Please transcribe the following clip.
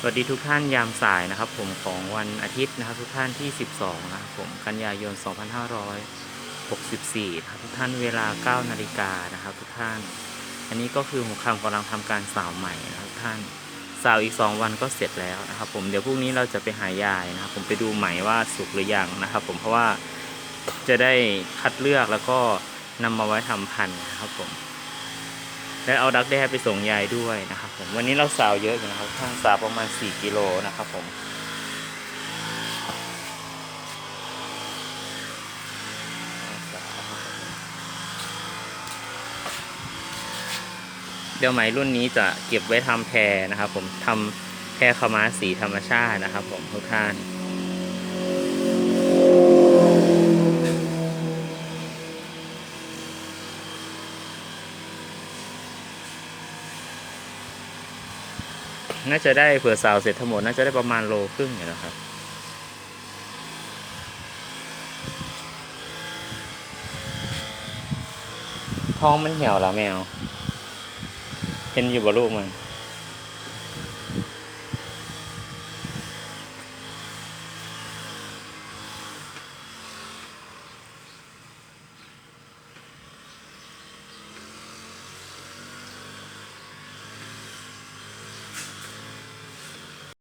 สวัสดีทุกท่านยามสายนะครับผมของวันอาทิตย์นะครับทุกท่านที่ 12 นะครับผมกันยายน 2564นะครับทุกท่านเวลา 9 นาฬิกานะครับทุกท่าน อันนี้ก็คือหมูคำกำลังทำการสาวใหม่นะครับทุกท่านสาวอีก 2 วันก็เสร็จแล้วนะครับผมเดี๋ยวพรุ่งนี้เราจะไปหายายนะครับผมไปดูไหมว่าสุกหรือยังนะครับผมเพราะว่าจะได้คัดเลือกแล้วก็นำมาไว้ทำพันธุ์นะครับผม และเอาดักแด้ไปส่งยายด้วยนะครับผมวันนี้เราสาวเยอะอยู่นะครับท่านสาวประมาณ 4 กิโลนะครับผมเดี๋ยวไหมรุ่นนี้จะเก็บไว้ทำแพรนะครับผมทำแพรขม้าสีธรรมชาตินะครับผมทุกท่าน น่าจะได้เผื่อสาวเสร็จทั้งหมดน่าจะได้ประมาณโลครึ่งอยู่แล้วครับท้องมันเหี่ยวแล้วแมว เห็นอยู่บ่ลูกมัน